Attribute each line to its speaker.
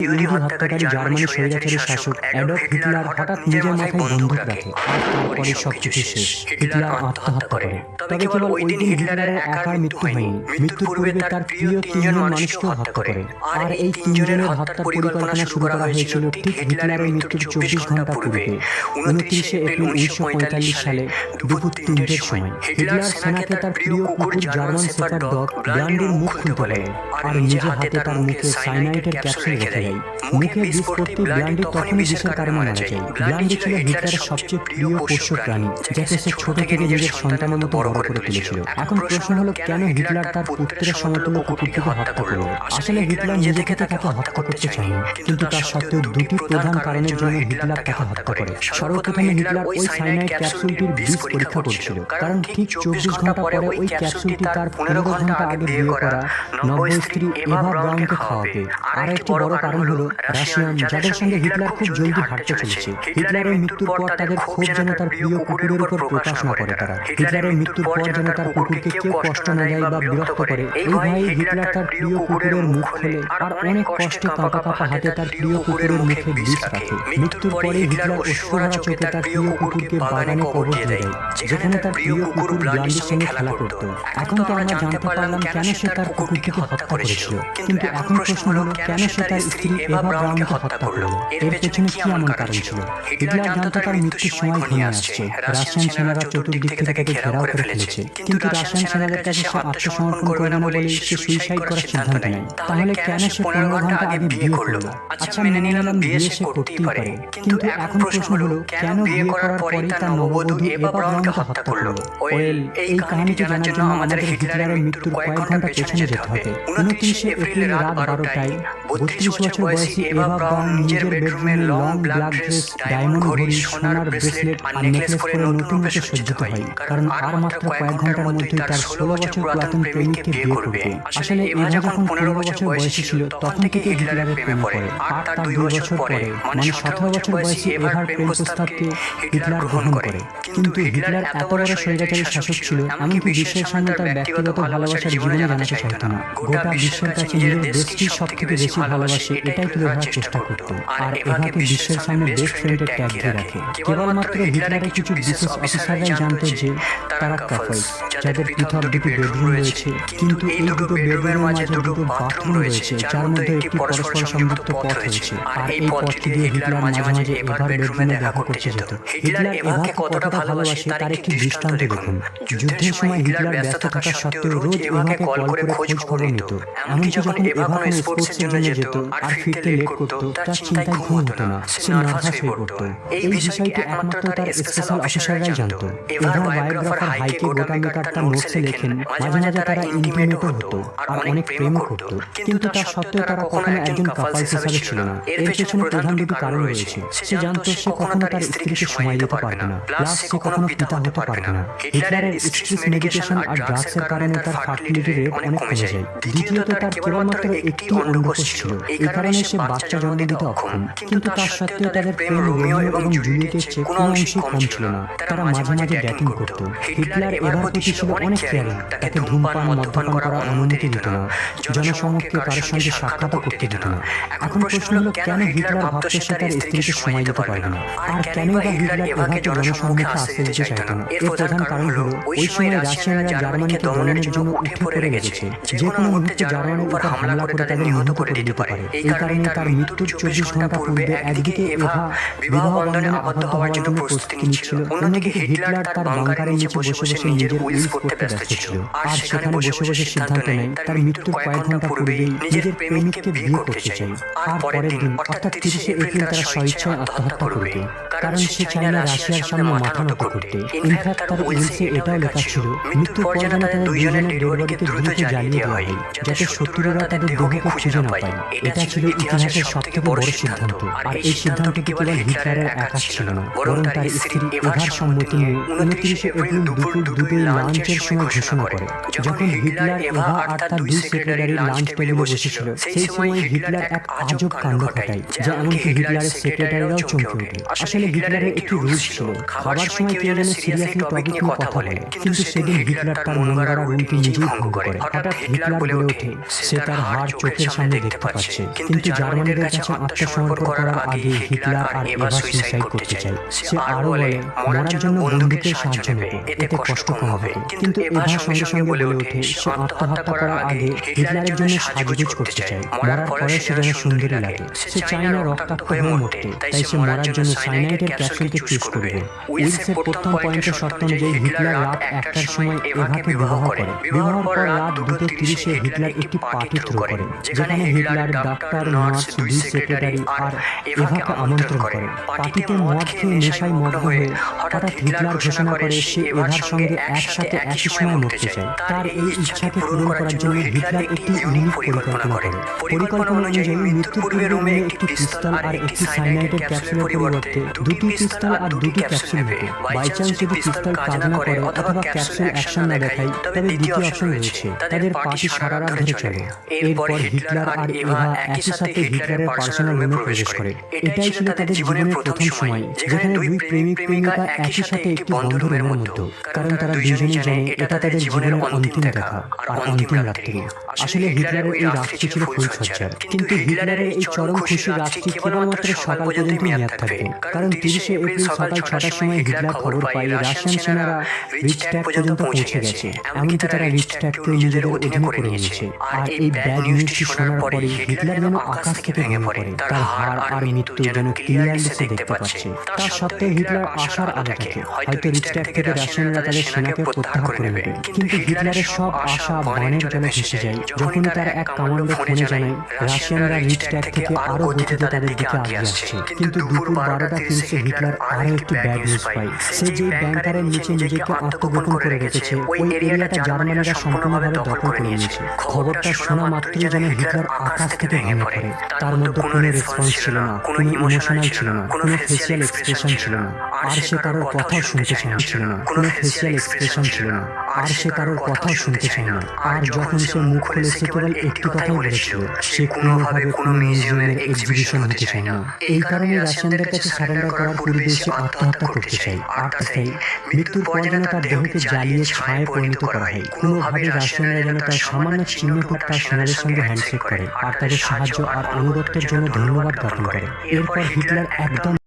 Speaker 1: ইহুদি হত্যাকারী জার্মানি স্বৈরাচারী শাসক অ্যাডলফ হিটলার হঠাৎ নিজের মাথায় বন্দুক রাখে। আর তারপরে সবকিছু শেষ। হিটলার আত্মহত্যা করে। তবে কেবল ওই দিন হিটলারের একার মৃত্যু হয়নি। মৃত্যুর পূর্বে তার প্রিয় তিনজন মানুষকেও হত্যা করে। আর এই তিনজনের হত্যার পরিকল্পনা শুরু করা হয়েছিল ঠিক হিটলারের মৃত্যুর চব্বিশ ঘণ্টা পূর্বে উনত্রিশে এপ্রিল উনিশশো পঁয়তাল্লিশ সালে দুপুর তিনটের সময় হিটলার সেনাকে তার প্রিয় কুকুর জার্মান শেফার্ড ডগ ব্র্যান্ডির মুখ বলে আর নিজের হাতে তার মুখে সাইনাইটের ক্যাপসুল রেখে দেয় মুখে বিষ পড়তে ব্র্যান্ডি তখনই বিষের কারণে মারা যায় ব্র্যান্ডি ছিল হিটলারের সবচেয়ে প্রিয় পোষ্য প্রাণী যাকে সে ছোট থেকে নিজের সন্তানের মতো বড় করে তুলেছিল। এখন প্রশ্ন হলো কেন হিটলার তার পুত্রের সমতুল্য কুকুরটিকে হত্যা করল? আসলে হিটলার নিজে থেকে তাকে হত্যা করতে চায়নি কিন্তু তার সত্ত্বেও দুটি প্রধান কারণের জন্য হিটলার তাকে হত্যা করে সর্বপ্রথমে হিটলার ওই সাইনাইড ক্যাপসুলটির বিষ পরীক্ষা করছিল কারণ ঠিক চব্বিশ ঘণ্টা পরে ওই ক্যাপসুলটি তার পনেরো ঘণ্টা আগে বিয়ে করা নব্বই স্ত্রী এভা ব্রাউনকে খাওয়াবে আর একটি বড় কারণ হলো রাশিয়ান যাদের সঙ্গে হিটলার খুব জলদি হাঁটতে চলেছে। হিটলারের মৃত্যুর পর তাদের ক্ষোভ যেন তার প্রিয় কুকুরের উপর প্রকাশ না করে তারা। হিটলারের মৃত্যুর পর যেন তার কুকুরকে কেউ কষ্ট না দেয় বা বিরক্ত করে। এই ভয়ে হিটলার তার প্রিয় কুকুরের মুখ খোলে আর অনেক কষ্টে কাঁপা কাঁপা হাতে তার প্রিয় কুকুরের মুখে বিষ রাখে মৃত্যুর পরে হিটলার অশ্রুভরা চোখে তার প্রিয় কুকুরকে বাগানে কবর দিয়ে দেয় যেখানে তার প্রিয় কুকুর ব্লান্ডির সঙ্গে খেলা করত এখন তো আমরা জানতে পারলাম কেন সে তার কুকুরটিকে হত্যা করেছিল কিন্তু এখন প্রশ্ন হলো কেন সে তার স্ত্রী এভা ব্রাউনকে হত্যা করল। এর পেছনে কি এমন কারণ ছিল? হিটলার জানতো তার মৃত্যুর সময় ঘনিয়ে আসছে। রাশিয়ান সেনারা চতুর্দিক থেকে তাকে ঘেরাও করে ফেলেছে। কিন্তু রাশিয়ান সেনাদের কাছে সে আত্মসমর্পণ করবে না বলে সে সুইসাইড করার সিদ্ধান্ত নেয়। তাহলে কেন সে পনেরো ঘণ্টা আগে বিয়ে করল? আচ্ছা মেনে নিলাম বিয়ে সে করতেই পারে। কিন্তু এখন প্রশ্ন হলো কেন বিয়ে করার পরেই তার নববধূ এভা ব্রাউনকে হত্যা করল ওয়েল এই কাহিনীটি জানার জন্য আমাদের হিটলারের মৃত্যুর কয়েক ঘণ্টা পেছনে যেতে হবে উনত্রিশে এপ্রিল রাত বারোটায় বত্রিশ বছর বয়সী এভা ব্রাউন নিজের বেডরুমে লং ব্ল্যাক ড্রেস ডায়মন্ড ঘড়ি সোনার ব্রেসলেট আর নেকলেস পরে নতুন রূপে সজ্জিত হয়। কারণ আর মাত্র কয়েক ঘণ্টার মধ্যেই তার ষোলো বছর পুরাতন প্রেমিককে বিয়ে করবে। আসলে এভা যখন পনেরো বছর বয়সী ছিল তখন থেকে হিটলারের প্রেম করে আর তার দুই বছর পরে মানে সতেরো বছর বয়সী এভার প্রেম প্রস্তাবকে হিটলার গ্রহণ করে কিন্তু হিটলার এত বড় স্বৈরাচারী শাসক ছিল এমনকি বিশ্বের সামনে তার ব্যক্তিগত ভালোবাসার জীবনে জানাতে চাইত না গোটা বিশ্বের কাছে নিজের দেশটি সব থেকে বেশি ভালোবাসে এটাই তুলে ধরার চেষ্টা করত। আর এভাকে বিশ্বের সামনে বেস্ট ফ্রেন্ডের ট্যাগ দিয়ে রাখে। কেবলমাত্র হিটলারের কিছু বিশেষ অফিসাররাই জানতো যে তারা কাপলস যাদের পৃথক দুটি বেডরুম রয়েছে কিন্তু এই দুটো বেডরুমের মাঝে দুটো বাথরুম রয়েছে যার মধ্যে একটি পরস্পর সংযুক্ত পথ রয়েছে আর এই পথটি দিয়ে হিটলার মাঝে মাঝে এভার বেডরুমে দেখা করতে যেত হিটলার এভাকে কতটা ভালোবাসে তার একটি দৃষ্টান্ত দেখুন যুদ্ধের সময় হিটলার ব্যস্ত থাকা সত্ত্বেও রোজ এভাকে কল করে খোঁজ খবর নিত এমনকি যখন এভা কোনো স্পোর্টসের জন্য যেত আর ফিরতে লেট করতো তার চিন্তায় ঘুম হতো না সে নার্ভাস হয়ে পড়তো। এই বিষয়টি একমাত্র তার স্পেশাল অফিসাররাই জানতো। এভার বায়োগ্রাফার হাইকে গোটাঙ্গিকার তার নোটসে লেখেন মাঝে মাঝে তারা ইন্টিমেটও হতো আর অনেক প্রেমও করতো কিন্তু তার সত্ত্বেও তারা কখনো একজন কাপাল হিসাবে ছিল না এর পেছনে প্রধান দুটি কারণ রয়েছে সে জানতো সে কখনো তার স্ত্রীকে সময় দিতে পারবে না প্লাস সে কখনো পিতা হতে পারবে না হিটলারের স্ট্রেস মেডিটেশন আর ড্রাগসের কারণে তার ফার্টিলিটি রেট অনেক কমে যায় দ্বিতীয়ত তার কেবলমাত্র একটি অন্ডকোষ ছিল। এই কারণে সে বাচ্চা জন্ম দিতে অক্ষম। কিন্তু তার সত্ত্বেও তাদের প্রেম রোমিও এবং জুলিয়েটের চেয়ে কোনো অংশই কম ছিল না। তারা মাঝে মাঝে ব্যাটিং করত। হিটলার এবার প্রতি ছিল অনেক কেয়ারিং তাকে ধূমপান মদ্যপান করার অনুমতি দিত না। জনসমক্ষে কারোর সঙ্গে সাক্ষাৎ করতে দিত না। এখন প্রশ্ন হলো কেন হিটলার ভাবতো সে তার স্ত্রীকে সময় দিতে পারবে না আর কেনই বা হিটলার এভাকে জনসমক্ষে আসতে দিতে চাইত না। এর প্রধান কারণ হলো ওই সময় রাশিয়ানরা জার্মানিকে দমনের জন্য উঠে পড়ে লেগেছে যে কোনো মুহূর্তে জার্মানির উপর হামলা করে তাদের নিহত করে দিতে পারে এই কারণে তার মৃত্যুর চব্বিশ ঘণ্টা পূর্বে একদিকে এভা বিবাহ বন্ধনে আবদ্ধ হওয়ার জন্য প্রস্তুতি নিচ্ছিল। অন্যদিকে হিটলার তার বাংকারের নিচে বসে বসে নিজের উইলস করতে ব্যস্ত ছিল। আর সেখানে বসে বসে সিদ্ধান্ত নেয় তার মৃত্যুর কয়েক ঘণ্টা পূর্বেই নিজের প্রেমিককে বিয়ে করতে চাই আর পরের দিন অর্থাৎ তিরিশে এপ্রিল তারা স্বইচ্ছায় আত্মহত্যা করবে। কারণ সে চায় না রাশিয়ার সামনে মাথা নত করতে। ইনফ্যাক্ট তার উইলসে এটাও লেখা ছিল। মৃত্যুর পর যেন তাদের দুজনের ডেড বডিকে দ্রুত জ্বালিয়ে দেওয়া হয় যাতে শত্রুরা তাদের দেহকে খুঁজে না পায়। এটা ছিল ইতিহাসের সবথেকে বড় সিদ্ধান্ত। আর এই সিদ্ধান্তটি কেবল হিটলারের একা ছিল না বরং তার স্ত্রী এভার সম্মতি নিয়ে উনত্রিশে এপ্রিল দুপুর দুটোই লাঞ্চের সময় ঘোষণা করে যখন হিটলার এভা আর তার দুই সেক্রেটারি লাঞ্চ টেবিলে বসেছিল সেই সময় হিটলার এক আজব কাণ্ড ঘটায় যা এমনকি হিটলারের সেক্রেটারিরাও চমকে ওঠে আসলে হিটলারের একটি রুলস ছিল। খাবার সময় কেউ যেন সিরিয়াসলি টপিক নিয়ে কথা বলে। কিন্তু সেদিন হিটলার তার মন গড়া রুলটি নিজেই ভঙ্গ করে। হঠাৎ হিটলার বলে ওঠে সে তার হাড় চোখের সামনে দেখতে পাচ্ছে। কিন্তু জার্মানিদের কাছে আত্মসমর্পণ করার আগে হিটলার আর এভা সুইসাইড করতে চায়। সে আরও বলে মরার জন্য বন্ধুকে সাহায্য নেবে। এতে কষ্ট কম হবে। কিন্তু এভা সঙ্গে সঙ্গে বলে ওঠে সে আত্মহত্যা করার আগে হিটলারের জন্য সাজগোজ করতে চায় মরার পরে সে যেন সুন্দরী লাগে সে চায় না রক্তাক্ত হয়ে মরতে তাই সে মরার জন্য সাইনাইটের ক্যাপসুলকে চুজ করবে। উইলসের প্রথম পয়েন্টের শর্ত অনুযায়ী হিটলার রাত একটার সময় এভাকে বিবাহ করে। বিবাহর পর রাত দুটো তিরিশে হিটলার একটি পার্টি থ্রো করে। যেখানে হিটলার ডাক্তার নার্স দুই সেক্রেটারি আর এভাকে আমন্ত্রণ করে। পার্টিতে মদ খেয়ে নেশায় মগ্ন হয়ে হঠাৎ হিটলার ঘোষণা করে সে এভার সঙ্গে একসাথে একই সময় মরতে চায়। তার এই ইচ্ছাকে পূরণ করার জন্য হিটলার একটি ইউনিক পরিকল্পনা করে পরিকল্পনা অনুযায়ী মৃত্যুর পূর্বে রুমে একটি পিস্তল আর একটি সাইনাইটের ক্যাপসুলের পরিবর্তে দুটি পিস্তল আর দুটি ক্যাপসুল ঢোকে বাই চান্স যদি পিস্তল কাজ না করে অথবা ক্যাপসুল অ্যাকশন না দেখায় তবে দ্বিতীয় অপশন রয়েছে। তাদের পার্টি সারা রাত ধরে চলে। এরপর হিটলার আর এভা একই সাথে হিটলারের পার্সোনাল রুমে প্রবেশ করে। এটাই ছিল তাদের জীবনের প্রথম সময়। যেখানে দুই প্রেমিক প্রেমিকা একই সাথে একটি বন্ধ রুমের মধ্যে। কারণ তারা দুজনেই জানে এটা তাদের জীবনের অন্তিম দেখা আর অন্তিম রাত্রি আসলে হিটলারের এই রাতটি ছিল ফুলসজ্জার কিন্তু হিটলারের এই চরম খুশি রাতটি কেবলমাত্র সকাল পর্যন্ত মেয়াদ থাকবে কারণ তিরিশে এপ্রিল সকাল ছটার সময় হিটলার খবর পায় রাশিয়ান সেনারা রিচট্যাগ পর্যন্ত পৌঁছে গেছে। এমনকি তারা রিচট্যাগকে নিজেদের অধীনে করে নিয়েছে। আর এই ব্যাড নিউজটি শোনার পরে হিটলার যেন আকাশ থেকে ভেঙে পড়ে তার হার আর মৃত্যু যেন ক্লিয়ারলি সে দেখতে পাচ্ছে তা সত্ত্বেও হিটলার আশার আলো থাকে হয়তো রিচট্যাগ থেকে রাশিয়ানরা তাদের সেনাকে প্রত্যাহার করে নেবে কিন্তু হিটলারের সব আশা বানের জলে ভেসে যায় যখন তার এক কমান্ডো ফোনে জানায় রাশিয়ানরা রিচট্যাগ থেকে আরও গতিতে তাদের দিকে আগিয়ে আসছে কিন্তু দুপুর বারোটা তিরিশে হিটলার আরও একটি ব্যাড নিউজ পায়। সে যে ব্যাংকারের নিচে নিজেকে আত্মগোপন করে রেখেছে, ওই এরিয়াটা জার্মানিরা সম্পূর্ণভাবে দখল করে নিয়েছে। খবরটা শোনা মাত্রই যেন হিটলার আকাশ থেকে ভেঙে পড়ে। তার মধ্যে কোনো রেসপন্স ছিল না, কোনো ইমোশনাল ছিল না, কোনো ফেসিয়াল এক্সপ্রেশন ছিল না। আর সে কারোর কথাও শুনতে চায় ছিল না, কোনো ফেসিয়াল এক্সপ্রেশন ছিল না। আর সে কারোর কথাও শুনতে চায় না। আর যখন সে মুখ খুলে সে কেবল একটি কথাই বলেছিল। সে কোনোভাবে কোনো মিউজিয়ামের এক্সিবিশন হতে চায় না। এই কারণে রাশিয়ানদের কাছে সারেন্ডার করার পূর্বে সে আত্মহত্যা করতে চায়। আর তাই মৃত্যুর পর যেন তার দেহকে জ্বালিয়ে ছায়ে পরিণত করা হয়। কোনোভাবে রাশিয়ানরা যেন তার সামান্য চিহ্নটুক তার সেনাদের সঙ্গে হ্যান্ডশেক করে আর তাদের সাহায্য আর অনুরক্তের জন্য ধন্যবাদ জ্ঞাপন করে। এরপর হিটলার একদম